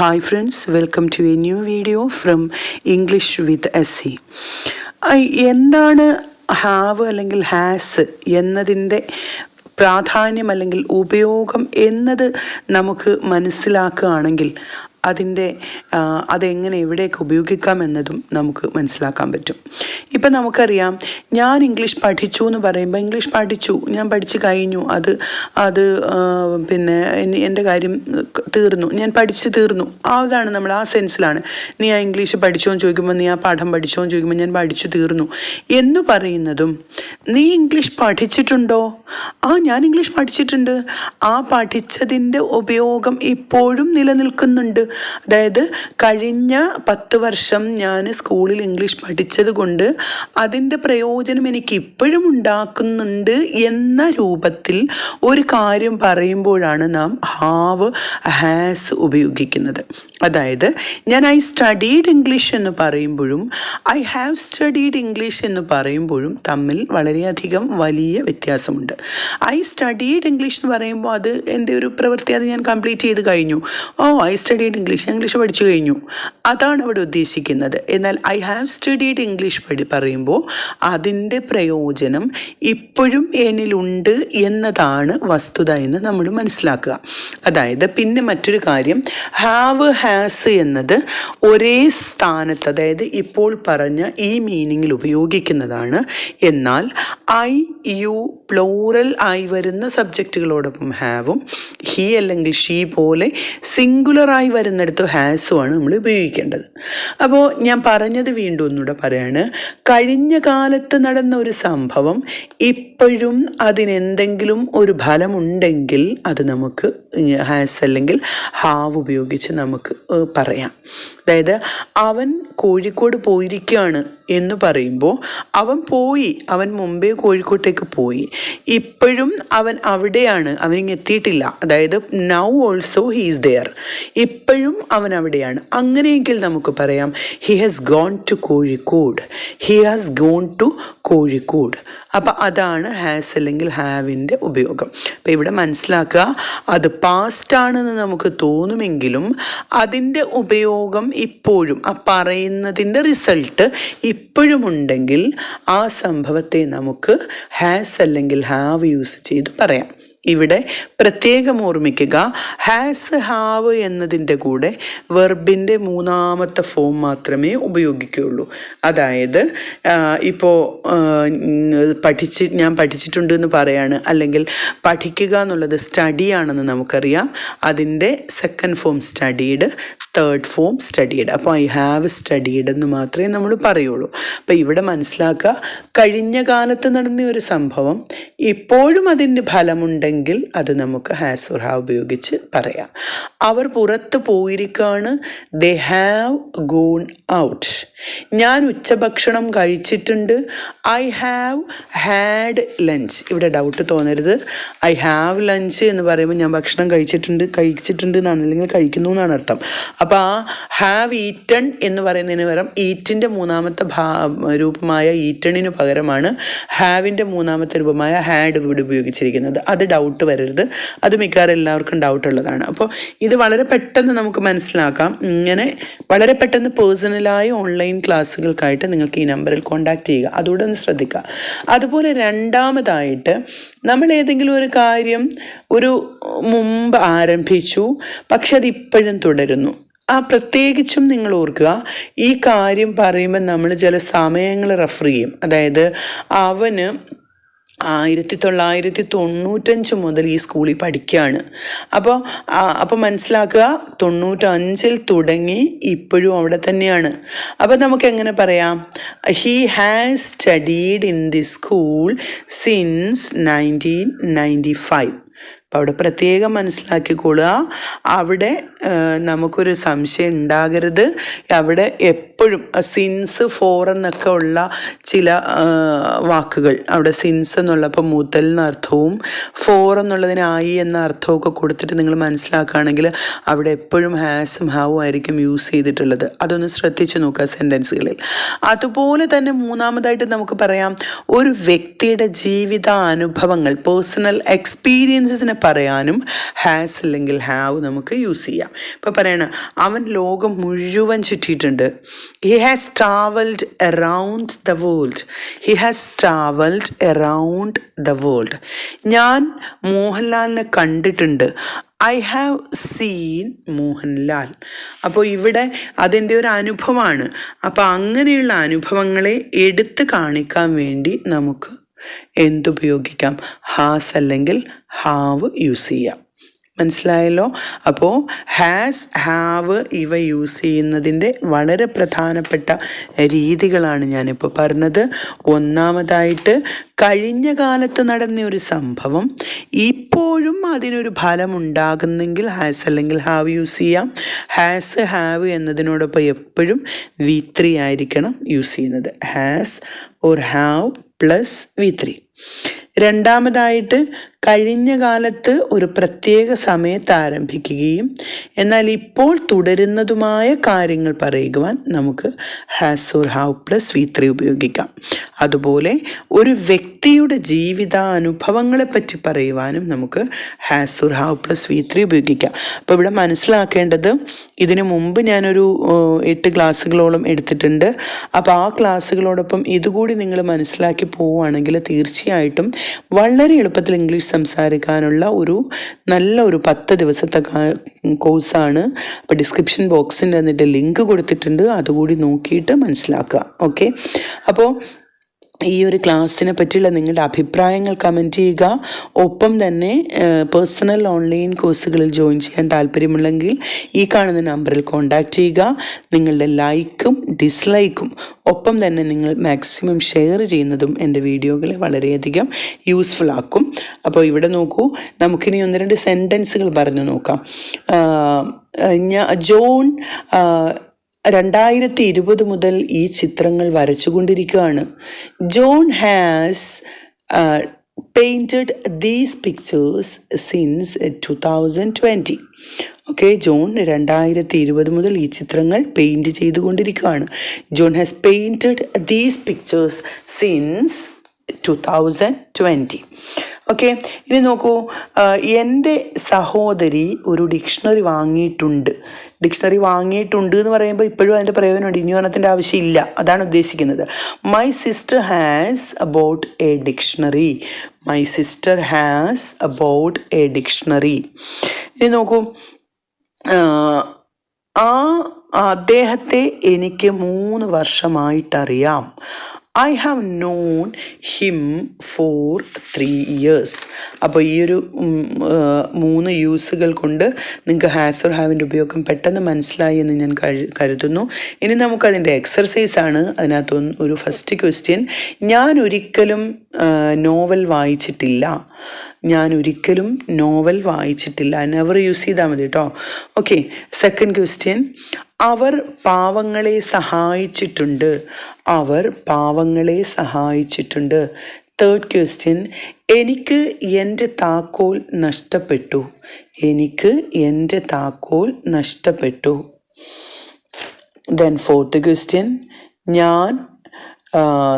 Hi friends welcome to a new video from English with S C എന്താണ് have അല്ലെങ്കിൽ has എന്നതിന്റെ പ്രാധാന്യം അല്ലെങ്കിൽ ഉപയോഗം എന്നത് നമുക്ക് മനസ്സിലാക്കുകയാണെങ്കിൽ അതിന്റെ അതെങ്ങനെ എവിടെയൊക്കെ ഉപയോഗിക്കാം എന്നതും നമുക്ക് മനസ്സിലാക്കാൻ പറ്റും. ഇപ്പം നമുക്കറിയാം ഞാൻ ഇംഗ്ലീഷ് പഠിച്ചു എന്ന് പറയുമ്പോൾ ഇംഗ്ലീഷ് പഠിച്ചു ഞാൻ പഠിച്ചു കഴിഞ്ഞു അത് അത് പിന്നെ എൻ- എന്റെ കാര്യം തീർന്നു ഞാൻ പഠിച്ച് തീർന്നു. അതാണ് നമ്മൾ ആ സെൻസിലാണ്. നീ ആ ഇംഗ്ലീഷ് പഠിച്ചോ എന്ന് ചോദിക്കുമ്പോൾ നീ ആ പാഠം പഠിച്ചോ എന്ന് ചോദിക്കുമ്പോൾ ഞാൻ പഠിച്ചു തീർന്നു. എന്ന് പറയുന്നതും നീ ഇംഗ്ലീഷ് പഠിച്ചിട്ടുണ്ടോ? ആ ഞാൻ ഇംഗ്ലീഷ് പഠിച്ചിട്ടുണ്ട്. ആ പഠിച്ചതിന്റെ ഉപയോഗം ഇപ്പോഴും നിലനിൽക്കുന്നുണ്ട്. അതായത് കഴിഞ്ഞ പത്ത് വർഷം ഞാൻ സ്കൂളിൽ ഇംഗ്ലീഷ് പഠിച്ചത് കൊണ്ട് അതിന്റെ പ്രയോജനം എനിക്ക് ഇപ്പോഴും ഉണ്ടാക്കുന്നുണ്ട് എന്ന രൂപത്തിൽ ഒരു കാര്യം പറയുമ്പോഴാണ് നാം ഹാവ് ഹാസ് ഉപയോഗിക്കുന്നത്. അതായത് ഞാൻ ഐ സ്റ്റഡീഡ് ഇംഗ്ലീഷ് എന്ന് പറയുമ്പോഴും ഐ ഹാവ് സ്റ്റഡീഡ് ഇംഗ്ലീഷ് എന്ന് പറയുമ്പോഴും തമ്മിൽ വളരെയധികം വലിയ വ്യത്യാസമുണ്ട്. ഐ സ്റ്റഡീഡ് ഇംഗ്ലീഷ് എന്ന് പറയുമ്പോൾ അത് എന്റെ ഒരു പ്രവൃത്തി അത് ഞാൻ കംപ്ലീറ്റ് ചെയ്ത് കഴിഞ്ഞു. Oh I studied English English പഠിച്ചു കഴിഞ്ഞു. അതാണ് അവിടെ ഉദ്ദേശിക്കുന്നത്. എന്നാൽ ഐ ഹാവ് സ്റ്റഡീഡ് ഇംഗ്ലീഷ് പഠി പറയുമ്പോൾ അതിന്റെ പ്രയോജനം ഇപ്പോഴും എന്നിലുണ്ട് എന്നതാണ് വസ്തുത എന്ന് നമ്മൾ മനസ്സിലാക്കുക. അതായത് പിന്നെ മറ്റൊരു കാര്യം ഹാവ് ഹാസ് എന്നത് ഒരേ സ്ഥാനത്ത് അതായത് ഇപ്പോൾ പറഞ്ഞ ഈ മീനിങ്ങിൽ ഉപയോഗിക്കുന്നതാണ്. എന്നാൽ ഐ യു പ്ലോറൽ ആയി വരുന്ന സബ്ജക്റ്റുകളോടൊപ്പം ഹാവും ഹി അല്ലെങ്കിൽ ഷീ പോലെ സിംഗുലറായി വരുന്നിടത്ത് ഹാസുമാണ് നമ്മൾ ഉപയോഗിക്കേണ്ടത്. അപ്പോൾ ഞാൻ പറഞ്ഞത് വീണ്ടും ഒന്നുകൂടെ പറയാണ്. കഴിഞ്ഞ കാലത്ത് നടന്ന ഒരു സംഭവം ഇപ്പോഴും അതിനെന്തെങ്കിലും ഒരു ഫലമുണ്ടെങ്കിൽ അത് നമുക്ക് ഹാസ് അല്ലെങ്കിൽ ഹാവ് ഉപയോഗിച്ച് നമുക്ക് പറയാം. അതായത് അവൻ കോഴിക്കോട് പോയിരിക്കുകയാണ്. എന്ന് പറയുമ്പോൾ അവൻ പോയി. അവൻ മുംബൈ കോഴിക്കോട്ടേക്ക് പോയി. ഇപ്പോഴും അവൻ അവിടെയാണ്. അവനിങ്ങ് എത്തിയിട്ടില്ല. അതായത് നൗ ഓൾസോ ഹീസ് ദെയർ ഇപ്പോഴും അവൻ അവിടെയാണ്. അങ്ങനെയെങ്കിൽ നമുക്ക് പറയാം he has gone to Kozhikode. He has gone to Kozhikode. അപ്പം അതാണ് ഹാസ് അല്ലെങ്കിൽ ഹാവിന്റെ ഉപയോഗം. അപ്പം ഇവിടെ മനസ്സിലാക്കുക അത് പാസ്റ്റ് ആണെന്ന് നമുക്ക് തോന്നുമെങ്കിലും അതിന്റെ ഉപയോഗം ഇപ്പോഴും ആ പറയുന്നതിന്റെ റിസൾട്ട് ഇപ്പോഴും ഉണ്ടെങ്കിൽ ആ സംഭവത്തെ നമുക്ക് ഹാസ് അല്ലെങ്കിൽ ഹാവ് യൂസ് ചെയ്ത് പറയാം. ഇവിടെ പ്രത്യേകം ഓർമ്മിക്കുക. ഹാസ് ഹാവ് എന്നതിന്റെ കൂടെ വെർബിന്റെ മൂന്നാമത്തെ ഫോം മാത്രമേ ഉപയോഗിക്കുകയുള്ളൂ. അതായത് ഇപ്പോൾ പഠിച്ച് ഞാൻ പഠിച്ചിട്ടുണ്ട് എന്ന് പറയാണ്. അല്ലെങ്കിൽ പഠിക്കുക എന്നുള്ളത് സ്റ്റഡി ആണെന്ന് നമുക്കറിയാം. അതിന്റെ second form studied third form studied അപ്പോൾ ഐ ഹാവ് സ്റ്റഡീഡ് എന്ന് മാത്രമേ നമ്മൾ പറയുള്ളൂ. അപ്പോൾ ഇവിടെ മനസ്സിലാക്കുക കഴിഞ്ഞ കാലത്ത് നടന്ന ഒരു സംഭവം. ഇപ്പോഴും അതിന് ഫലമുണ്ടെങ്കിൽ അത് നമുക്ക് ഹാസ് ഓർ ഹാവ് ഉപയോഗിച്ച് പറയാം. അവർ പുറത്ത് പോയിരിക്കാണ്. ദേ ഹാവ് ഗോൺ ഔട്ട് ഞാൻ ഉച്ചഭക്ഷണം കഴിച്ചിട്ടുണ്ട്. ഐ ഹാവ് ഹാഡ് ലഞ്ച് ഇവിടെ ഡൗട്ട് തോന്നരുത്. ഐ ഹാവ് ലഞ്ച് എന്ന് പറയുമ്പോൾ ഞാൻ ഭക്ഷണം കഴിച്ചിട്ടുണ്ട് കഴിച്ചിട്ടുണ്ട് എന്നാണ്. അല്ലെങ്കിൽ കഴിക്കുന്നു എന്നാണ് അർത്ഥം. അപ്പോൾ ആ ഹാവ് ഈറ്റൺ എന്ന് പറയുന്നതിന് പകരം ഈറ്റിന്റെ മൂന്നാമത്തെ ഭാ രൂപമായ ഈറ്റണിന് പകരമാണ്. ഹാവിന്റെ മൂന്നാമത്തെ രൂപമായ ഹാഡ് ഇവിടെ ഉപയോഗിച്ചിരിക്കുന്നത്. അത് ഡൗട്ട് വരരുത്. അത് മിക്കവാറും എല്ലാവർക്കും ഡൗട്ട് ഉള്ളതാണ്. അപ്പോൾ ഇത് വളരെ പെട്ടെന്ന് നമുക്ക് മനസ്സിലാക്കാം. ഇങ്ങനെ വളരെ പെട്ടെന്ന് പേഴ്സണലായ ഓൺലൈൻ ക്ലാസ്സുകൾക്കായിട്ട് നിങ്ങൾക്ക് ഈ നമ്പറിൽ കോൺടാക്ട് ചെയ്യുക. അതുകൂടെ ഒന്ന് ശ്രദ്ധിക്കുക. അതുപോലെ രണ്ടാമതായിട്ട് നമ്മൾ ഏതെങ്കിലും ഒരു കാര്യം ഒരു മുമ്പ് ആരംഭിച്ചു പക്ഷെ അത് ഇപ്പോഴും തുടരുന്നു. ആ പ്രത്യേകിച്ചും നിങ്ങൾ ഓർക്കുക ഈ കാര്യം പറയുമ്പോൾ നമ്മൾ ചില സമയങ്ങൾ റെഫർ ചെയ്യും. അതായത് അവന് ആയിരത്തി തൊള്ളായിരത്തി തൊണ്ണൂറ്റഞ്ച് മുതൽ ഈ സ്കൂളിൽ പഠിക്കുകയാണ് അപ്പോൾ അപ്പോൾ മനസ്സിലാക്കുക തൊണ്ണൂറ്റഞ്ചിൽ തുടങ്ങി ഇപ്പോഴും അവിടെ തന്നെയാണ്. അപ്പോൾ നമുക്ക് എങ്ങനെ പറയാം? He has studied in the school since nineteen ninety five അപ്പോൾ അവിടെ പ്രത്യേകം മനസ്സിലാക്കിക്കൊള്ളുക. അവിടെ നമുക്കൊരു സംശയം ഉണ്ടാകരുത്. അവിടെ എപ്പോഴും സിൻസ് ഫോർ എന്നൊക്കെ ഉള്ള ചില വാക്കുകൾ. അവിടെ സിൻസ് എന്നുള്ളപ്പോൾ മുതൽ എന്ന അർത്ഥവും ഫോർ എന്നുള്ളതിന് ആയി എന്ന അർത്ഥമൊക്കെ കൊടുത്തിട്ട് നിങ്ങൾ മനസ്സിലാക്കുകയാണെങ്കിൽ അവിടെ എപ്പോഴും ഹാസും ഹാവും ആയിരിക്കും യൂസ് ചെയ്തിട്ടുള്ളത്. അതൊന്ന് ശ്രദ്ധിച്ച് നോക്കുക സെന്റൻസുകളിൽ അതുപോലെ തന്നെ മൂന്നാമതായിട്ട് നമുക്ക് പറയാം ഒരു വ്യക്തിയുടെ ജീവിതാനുഭവങ്ങൾ പേഴ്സണൽ എക്സ്പീരിയൻസസിനെ പറയാനും ഹാസ് അല്ലെങ്കിൽ ഹാവ് നമുക്ക് യൂസ് ചെയ്യാം. ഇപ്പോൾ പറയണ അവൻ ലോകം മുഴുവൻ ചുറ്റിയിട്ടുണ്ട്. He has travelled around the world he has travelled around the world ഞാൻ മോഹൻലാലിനെ കണ്ടിട്ടുണ്ട്. I have seen Mohanlal. അപ്പോൾ ഇവിടെ അതിന്റെ ഒരു അനുഭവമാണ്. അപ്പോൾ അങ്ങനെയുള്ള അനുഭവങ്ങളെ എടുത്ത് കാണിക്കാൻ വേണ്ടി നമുക്ക് എന്തുപയോഗിക്കാം? ഹാസ് അല്ലെങ്കിൽ ഹാവ് യൂസ് ചെയ്യാം. മനസ്സിലായല്ലോ? അപ്പോൾ ഹാസ് ഹാവ് ഇവ യൂസ് ചെയ്യുന്നതിന്റെ വളരെ പ്രധാനപ്പെട്ട രീതികളാണ് ഞാനിപ്പോൾ പറഞ്ഞത്. ഒന്നാമതായിട്ട് കഴിഞ്ഞ കാലത്ത് നടന്ന ഒരു സംഭവം. ഇപ്പോഴും അതിനൊരു ഫലം ഉണ്ടാകുന്നെങ്കിൽ ഹാസ് അല്ലെങ്കിൽ ഹാവ് യൂസ് ചെയ്യാം. ഹാസ് ഹാവ് എന്നതിനോടൊപ്പം എപ്പോഴും വി ത്രീ ആയിരിക്കണം യൂസ് ചെയ്യുന്നത്. Has or have plus V three രണ്ടാമതായിട്ട് കഴിഞ്ഞ കാലത്ത് ഒരു പ്രത്യേക സമയത്ത് ആരംഭിക്കുകയും എന്നാൽ ഇപ്പോൾ തുടരുന്നതുമായ കാര്യങ്ങൾ പറയുവാൻ നമുക്ക് has or have plus V three ഉപയോഗിക്കാം. അതുപോലെ ഒരു വ്യക്തിയുടെ ജീവിതാനുഭവങ്ങളെപ്പറ്റി പറയുവാനും നമുക്ക് has or have plus V three ഉപയോഗിക്കാം. അപ്പോൾ ഇവിടെ മനസ്സിലാക്കേണ്ടത് ഇതിനു മുമ്പ് ഞാനൊരു എട്ട് ക്ലാസ്സുകളോളം എടുത്തിട്ടുണ്ട്. അപ്പോൾ ആ ക്ലാസ്സുകളോടൊപ്പം ഇതുകൂടി നിങ്ങൾ മനസ്സിലാക്കി പോവുകയാണെങ്കിൽ തീർച്ചയായിട്ടും വളരെ എളുപ്പത്തിൽ ഇംഗ്ലീഷ് സംസാരിക്കാനുള്ള ഒരു നല്ല ഒരു പത്ത് ദിവസത്തെ കോഴ്സാണ്. അപ്പോൾ ഡിസ്ക്രിപ്ഷൻ ബോക്സിന്റെ എന്നിട്ട് ലിങ്ക് കൊടുത്തിട്ടുണ്ട്. അതുകൂടി നോക്കിയിട്ട് മനസ്സിലാക്കുക. ഓക്കെ? അപ്പോൾ ഈ ഒരു ക്ലാസ്സിനെ പറ്റിയുള്ള നിങ്ങളുടെ അഭിപ്രായങ്ങൾ കമന്റ് ചെയ്യുക. ഒപ്പം തന്നെ പേഴ്സണൽ ഓൺലൈൻ കോഴ്സുകളിൽ ജോയിൻ ചെയ്യാൻ താല്പര്യമുണ്ടെങ്കിൽ ഈ കാണുന്ന നമ്പറിൽ കോൺടാക്റ്റ് ചെയ്യുക. നിങ്ങളുടെ ലൈക്കും ഡിസ്ലൈക്കും ഒപ്പം തന്നെ നിങ്ങൾ മാക്സിമം ഷെയർ ചെയ്യുന്നതും എന്റെ വീഡിയോകളെ വളരെയധികം യൂസ്ഫുൾ ആക്കും. അപ്പോൾ ഇവിടെ നോക്കൂ നമുക്കിനി ഒന്ന് രണ്ട് സെന്റൻസുകൾ പറഞ്ഞു നോക്കാം. ഞാൻ ജോൺ രണ്ടായിരത്തി ഇരുപത് മുതൽ ഈ ചിത്രങ്ങൾ വരച്ചുകൊണ്ടിരിക്കുകയാണ്. John has painted these pictures since two thousand twenty okay John രണ്ടായിരത്തി ഇരുപത് മുതൽ ഈ ചിത്രങ്ങൾ പെയിന്റ് ചെയ്തുകൊണ്ടിരിക്കുകയാണ്. John has painted these pictures since two thousand okay ഇനി നോക്കൂ എന്റെ സഹോദരി ഒരു ഡിക്ഷണറി വാങ്ങിയിട്ടുണ്ട്. ഡിക്ഷണറി വാങ്ങിയിട്ടുണ്ട് എന്ന് പറയുമ്പോൾ ഇപ്പോഴും അതിന്റെ പ്രയോജനമുണ്ട്. ഇനി ഒരെണ്ണത്തിന്റെ ആവശ്യമില്ല. അതാണ് ഉദ്ദേശിക്കുന്നത്. My sister has about a dictionary my sister has about a dictionary ഇനി നോക്കൂ ആ അദ്ദേഹത്തെ എനിക്ക് മൂന്ന് വർഷമായിട്ടറിയാം. I have known him for three years അപ്പോൾ ഈ ഒരു മൂന്ന് യൂസുകൾ കൊണ്ട് നിങ്ങൾക്ക് ഹാസ് ഓർ ഹാവിന്റെ ഉപയോഗം പെട്ടെന്ന് മനസ്സിലായി എന്ന് ഞാൻ കരുതുന്നു. ഇനി നമുക്കതിന്റെ എക്സർസൈസ് ആണ്. അതിനകത്ത് ഒരു ഫസ്റ്റ് ക്വസ്റ്റ്യൻ ഞാൻ ഒരിക്കലും നോവൽ വായിച്ചിട്ടില്ല. ഞാൻ ഒരിക്കലും നോവൽ വായിച്ചിട്ടില്ല. നെവർ യൂസ് ചെയ്താൽ മതി കേട്ടോ. ഓക്കെ സെക്കൻഡ് ക്വസ്റ്റ്യൻ അവർ പാവങ്ങളെ സഹായിച്ചിട്ടുണ്ട്. അവർ പാവങ്ങളെ സഹായിച്ചിട്ടുണ്ട്. തേർഡ് ക്വസ്റ്റ്യൻ എനിക്ക് എന്റെ താക്കോൽ നഷ്ടപ്പെട്ടു. എനിക്ക് എന്റെ താക്കോൽ നഷ്ടപ്പെട്ടു. ദെൻ ഫോർത്ത് ക്വസ്റ്റ്യൻ ഞാൻ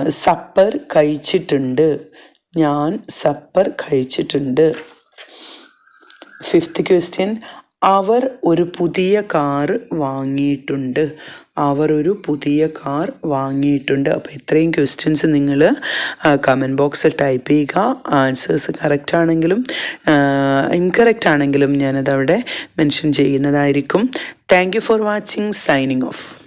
സപ്പർ കഴിച്ചിട്ടുണ്ട്. ഞാൻ സപ്പർ കഴിച്ചിട്ടുണ്ട്. ഫിഫ്ത്ത് ക്വസ്റ്റ്യൻ അവർ ഒരു പുതിയ കാർ വാങ്ങിയിട്ടുണ്ട്. അവർ ഒരു പുതിയ കാർ വാങ്ങിയിട്ടുണ്ട്. അപ്പോൾ ഇത്രയും ക്വസ്റ്റ്യൻസ് നിങ്ങൾ കമന്റ് ബോക്സിൽ ടൈപ്പ് ചെയ്യുക. ആൻസേഴ്സ് കറക്റ്റ് ആണെങ്കിലും ഇൻകറക്റ്റ് ആണെങ്കിലും ഞാനത് അവിടെ മെൻഷൻ ചെയ്യുന്നതായിരിക്കും. Thank you for watching signing off